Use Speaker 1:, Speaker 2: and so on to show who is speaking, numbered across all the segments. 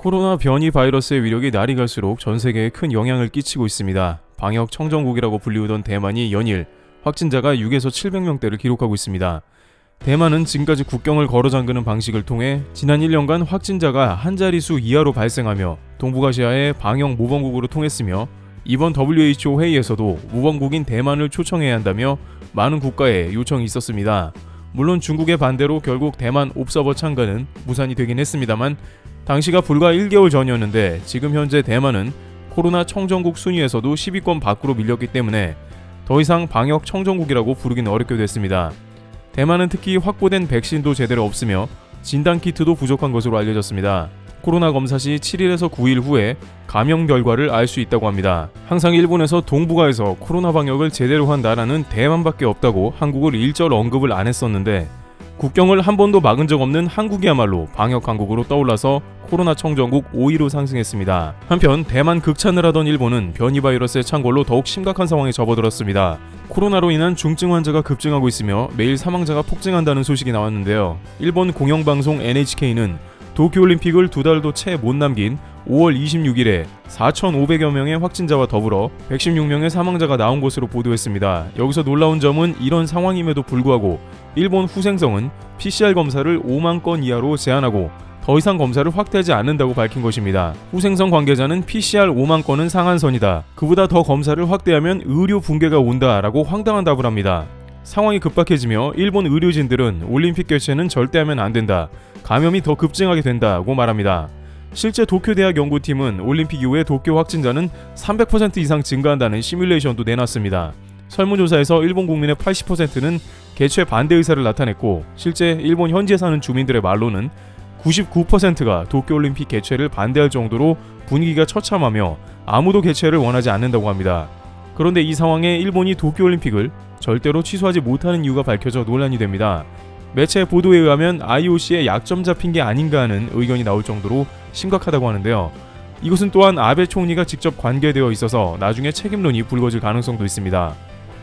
Speaker 1: 코로나 변이 바이러스의 위력이 날이 갈수록 전 세계에 큰 영향을 끼치고 있습니다. 방역 청정국이라고 불리우던 대만이 연일 확진자가 6에서 700명대를 기록하고 있습니다. 대만은 지금까지 국경을 걸어 잠그는 방식을 통해 지난 1년간 확진자가 한 자릿수 이하로 발생하며 동북아시아의 방역 모범국으로 통했으며 이번 WHO 회의에서도 모범국인 대만을 초청해야 한다며 많은 국가에 요청이 있었습니다. 물론 중국의 반대로 결국 대만 옵서버 참가는 무산이 되긴 했습니다만 당시가 불과 1개월 전이었는데 지금 현재 대만은 코로나 청정국 순위에서도 10위권 밖으로 밀렸기 때문에 더 이상 방역 청정국이라고 부르기는 어렵게 됐습니다. 대만은 특히 확보된 백신도 제대로 없으며 진단 키트도 부족한 것으로 알려졌습니다. 코로나 검사 시 7일에서 9일 후에 감염 결과를 알 수 있다고 합니다. 항상 일본에서 동북아에서 코로나 방역을 제대로 한 나라는 대만밖에 없다고 한국을 일절 언급을 안 했었는데 국경을 한 번도 막은 적 없는 한국이야말로 방역 강국으로 떠올라서 코로나 청정국 5위로 상승했습니다. 한편 대만 극찬을 하던 일본은 변이 바이러스의 창궐로 더욱 심각한 상황에 접어들었습니다. 코로나로 인한 중증 환자가 급증하고 있으며 매일 사망자가 폭증한다는 소식이 나왔는데요. 일본 공영방송 NHK는 도쿄올림픽을 두 달도 채 못 남긴 5월 26일에 4,500여 명의 확진자와 더불어 116명의 사망자가 나온 것으로 보도했습니다. 여기서 놀라운 점은 이런 상황임에도 불구하고 일본 후생성은 PCR 검사를 5만 건 이하로 제한하고 더 이상 검사를 확대하지 않는다고 밝힌 것입니다. 후생성 관계자는 PCR 5만 건은 상한선이다. 그보다 더 검사를 확대하면 의료 붕괴가 온다라고 황당한 답을 합니다. 상황이 급박해지며 일본 의료진들은 올림픽 개최는 절대 하면 안 된다. 감염이 더 급증하게 된다고 말합니다. 실제 도쿄대학 연구팀은 올림픽 이후에 도쿄 확진자는 300% 이상 증가한다는 시뮬레이션도 내놨습니다. 설문조사에서 일본 국민의 80%는 개최 반대 의사를 나타냈고 실제 일본 현지에 사는 주민들의 말로는 99%가 도쿄올림픽 개최를 반대할 정도로 분위기가 처참하며 아무도 개최를 원하지 않는다고 합니다. 그런데 이 상황에 일본이 도쿄올림픽을 절대로 취소하지 못하는 이유가 밝혀져 논란이 됩니다. 매체 보도에 의하면 IOC의 약점 잡힌 게 아닌가 하는 의견이 나올 정도로 심각하다고 하는데요. 이것은 또한 아베 총리가 직접 관계되어 있어서 나중에 책임론이 불거질 가능성도 있습니다.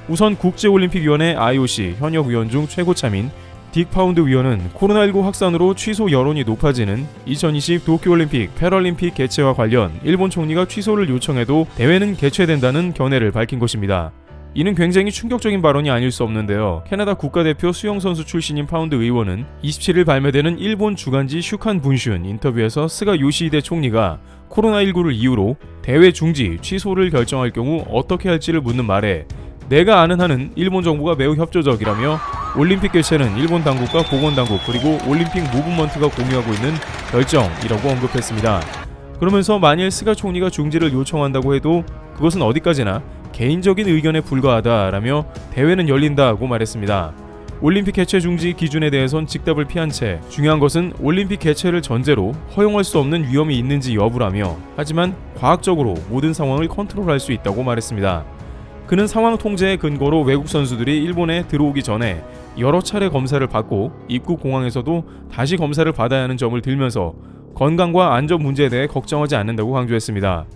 Speaker 1: 우선 국제올림픽위원회 IOC 현역 위원 중 최고참인 딕 파운드 위원은 코로나19 확산으로 취소 여론이 높아지는 2020 도쿄올림픽 패럴림픽 개최와 관련 일본 총리가 취소를 요청해도 대회는 개최된다는 견해를 밝힌 것입니다. 이는 굉장히 충격적인 발언이 아닐 수 없는데요. 캐나다 국가대표 수영 선수 출신인 파운드 의원은 27일 발매되는 일본 주간지 슈칸 분슌 인터뷰에서 스가 요시히데 총리가 코로나19를 이유로 대회 중지, 취소를 결정할 경우 어떻게 할지를 묻는 말에 내가 아는 한은 일본 정부가 매우 협조적이라며 올림픽 개최는 일본 당국과 보건 당국 그리고 올림픽 무브먼트가 공유하고 있는 결정이라고 언급했습니다. 그러면서 만일 스가 총리가 중지를 요청한다고 해도 그것은 어디까지나 개인적인 의견에 불과하다라며 대회는 열린다고 말했습니다. 올림픽 개최 중지 기준에 대해선 직답을 피한 채 중요한 것은 올림픽 개최를 전제로 허용할 수 없는 위험이 있는지 여부라며 하지만 과학적으로 모든 상황을 컨트롤할 수 있다고 말했습니다. 그는 상황 통제의 근거로 외국 선수들이 일본에 들어오기 전에 여러 차례 검사를 받고 입국 공항에서도 다시 검사를 받아야 하는 점을 들면서 건강과 안전 문제에 대해 걱정하지 않는다고 강조했습니다.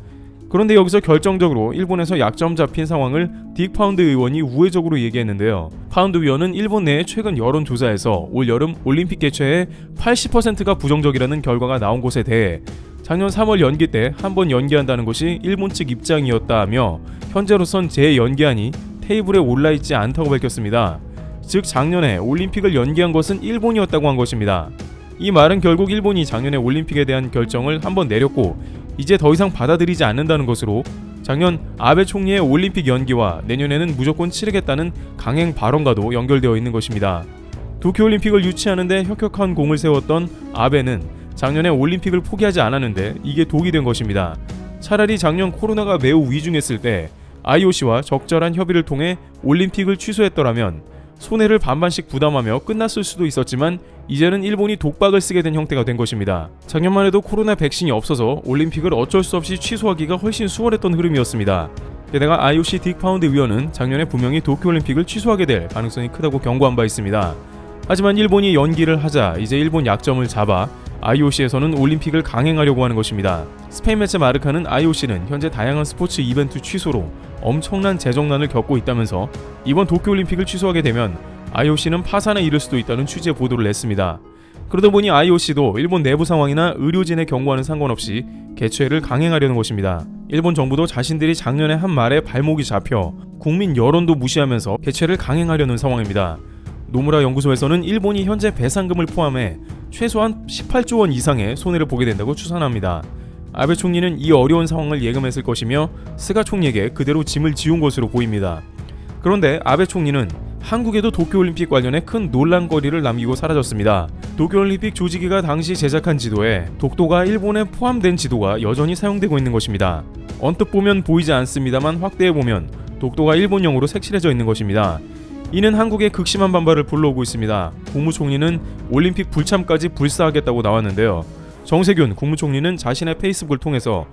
Speaker 1: 그런데 여기서 결정적으로 일본에서 약점 잡힌 상황을 딕 파운드 의원이 우회적으로 얘기했는데요. 파운드 위원은 일본 내 최근 여론조사에서 올 여름 올림픽 개최에 80%가 부정적이라는 결과가 나온 것에 대해 작년 3월 연기 때 한 번 연기한다는 것이 일본 측 입장이었다며 현재로선 재연기안이 테이블에 올라 있지 않다고 밝혔습니다. 즉 작년에 올림픽을 연기한 것은 일본이었다고 한 것입니다. 이 말은 결국 일본이 작년에 올림픽에 대한 결정을 한번 내렸고 이제 더 이상 받아들이지 않는다는 것으로 작년 아베 총리의 올림픽 연기와 내년에는 무조건 치르겠다는 강행 발언과도 연결되어 있는 것입니다. 도쿄올림픽을 유치하는데 혁혁한 공을 세웠던 아베는 작년에 올림픽을 포기하지 않았는데 이게 독이 된 것입니다. 차라리 작년 코로나가 매우 위중했을 때 IOC와 적절한 협의를 통해 올림픽을 취소했더라면 손해를 반반씩 부담하며 끝났을 수도 있었지만 이제는 일본이 독박을 쓰게 된 형태가 된 것입니다. 작년만 해도 코로나 백신이 없어서 올림픽을 어쩔 수 없이 취소하기가 훨씬 수월했던 흐름이었습니다. 게다가 IOC 딕 파운드 위원은 작년에 분명히 도쿄올림픽을 취소하게 될 가능성이 크다고 경고한 바 있습니다. 하지만 일본이 연기를 하자 이제 일본 약점을 잡아 IOC에서는 올림픽을 강행하려고 하는 것입니다. 스페인 매체 마르카는 IOC는 현재 다양한 스포츠 이벤트 취소로 엄청난 재정난을 겪고 있다면서 이번 도쿄올림픽을 취소하게 되면 IOC는 파산에 이를 수도 있다는 취지의 보도를 냈습니다. 그러다 보니 IOC도 일본 내부 상황이나 의료진의 경고와는 상관없이 개최를 강행하려는 것입니다. 일본 정부도 자신들이 작년에 한 말에 발목이 잡혀 국민 여론도 무시하면서 개최를 강행하려는 상황입니다. 노무라 연구소에서는 일본이 현재 배상금을 포함해 최소한 18조 원 이상의 손해를 보게 된다고 추산합니다. 아베 총리는 이 어려운 상황을 예감했을 것이며 스가 총리에게 그대로 짐을 지운 것으로 보입니다. 그런데 아베 총리는 한국에도 도쿄올림픽 관련해 큰 논란거리를 남기고 사라졌습니다. 도쿄올림픽 조직위가 당시 제작한 지도에 독도가 일본에 포함된 지도가 여전히 사용되고 있는 것입니다. 언뜻 보면 보이지 않습니다만 확대해 보면 독도가 일본형으로 색칠해져 있는 것입니다. 이는 한국의 극심한 반발을 불러오고 있습니다. 국무총리는 올림픽 불참까지 불사하겠다고 나왔는데요. 정세균 국무총리는 자신의 페이스북을 통해서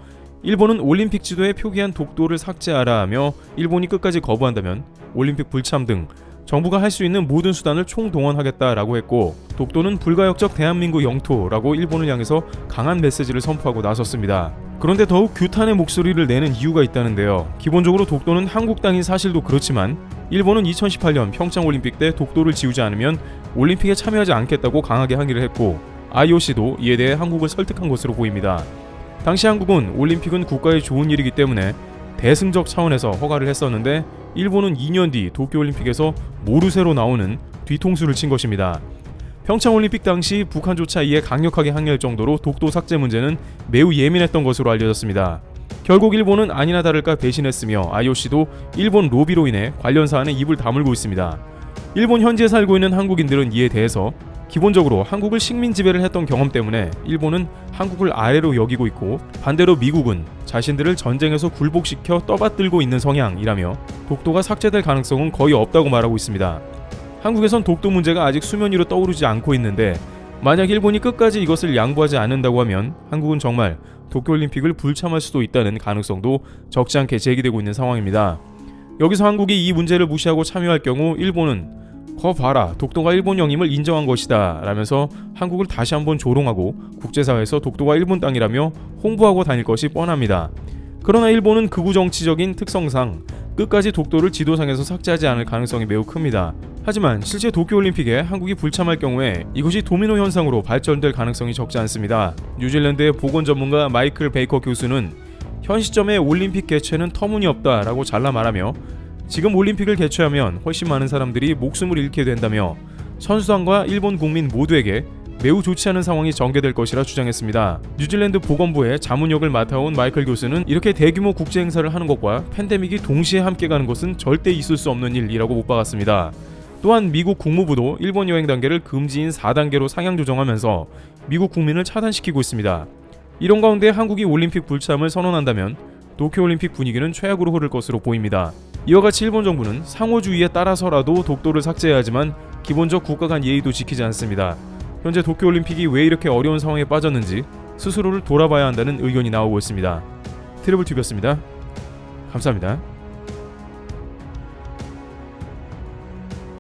Speaker 1: 일본은 올림픽 지도에 표기한 독도를 삭제하라 하며 일본이 끝까지 거부한다면 올림픽 불참 등 정부가 할 수 있는 모든 수단을 총동원하겠다라고 했고 독도는 불가역적 대한민국 영토라고 일본을 향해서 강한 메시지를 선포하고 나섰습니다. 그런데 더욱 규탄의 목소리를 내는 이유가 있다는데요. 기본적으로 독도는 한국 땅인 사실도 그렇지만 일본은 2018년 평창 올림픽 때 독도를 지우지 않으면 올림픽에 참여하지 않겠다고 강하게 항의를 했고 IOC도 이에 대해 한국을 설득한 것으로 보입니다. 당시 한국은 올림픽은 국가의 좋은 일이기 때문에 대승적 차원에서 허가를 했었는데 일본은 2년 뒤 도쿄올림픽에서 모르쇠로 나오는 뒤통수를 친 것입니다. 평창올림픽 당시 북한조차 이에 강력하게 항의할 정도로 독도 삭제 문제는 매우 예민했던 것으로 알려졌습니다. 결국 일본은 아니나 다를까 배신했으며 IOC도 일본 로비로 인해 관련 사안에 입을 다물고 있습니다. 일본 현지에 살고 있는 한국인들은 이에 대해서 기본적으로 한국을 식민 지배를 했던 경험 때문에 일본은 한국을 아래로 여기고 있고 반대로 미국은 자신들을 전쟁에서 굴복시켜 떠받들고 있는 성향이라며 독도가 삭제될 가능성은 거의 없다고 말하고 있습니다. 한국에선 독도 문제가 아직 수면 위로 떠오르지 않고 있는데 만약 일본이 끝까지 이것을 양보하지 않는다고 하면 한국은 정말 도쿄올림픽을 불참할 수도 있다는 가능성도 적지 않게 제기되고 있는 상황입니다. 여기서 한국이 이 문제를 무시하고 참여할 경우 일본은 거 봐라 독도가 일본령임을 인정한 것이다 라면서 한국을 다시 한번 조롱하고 국제사회에서 독도가 일본 땅이라며 홍보하고 다닐 것이 뻔합니다. 그러나 일본은 극우 정치적인 특성상 끝까지 독도를 지도상에서 삭제하지 않을 가능성이 매우 큽니다. 하지만 실제 도쿄올림픽에 한국이 불참할 경우에 이것이 도미노 현상으로 발전될 가능성이 적지 않습니다. 뉴질랜드의 보건 전문가 마이클 베이커 교수는 현 시점에 올림픽 개최는 터무니없다라고 잘라 말하며 지금 올림픽을 개최하면 훨씬 많은 사람들이 목숨을 잃게 된다며 선수단과 일본 국민 모두에게 매우 좋지 않은 상황이 전개될 것이라 주장했습니다. 뉴질랜드 보건부의 자문역을 맡아온 마이클 교수는 이렇게 대규모 국제 행사를 하는 것과 팬데믹이 동시에 함께 가는 것은 절대 있을 수 없는 일이라고 못 박았습니다. 또한 미국 국무부도 일본 여행 단계를 금지인 4단계로 상향 조정하면서 미국 국민을 차단시키고 있습니다. 이런 가운데 한국이 올림픽 불참을 선언한다면 도쿄올림픽 분위기는 최악으로 흐를 것으로 보입니다. 이와 같이 일본 정부는 상호주의에 따라서라도 독도를 삭제해야 하지만 기본적 국가 간 예의도 지키지 않습니다. 현재 도쿄올림픽이 왜 이렇게 어려운 상황에 빠졌는지 스스로를 돌아봐야 한다는 의견이 나오고 있습니다. 트래블 튜브였습니다. 감사합니다.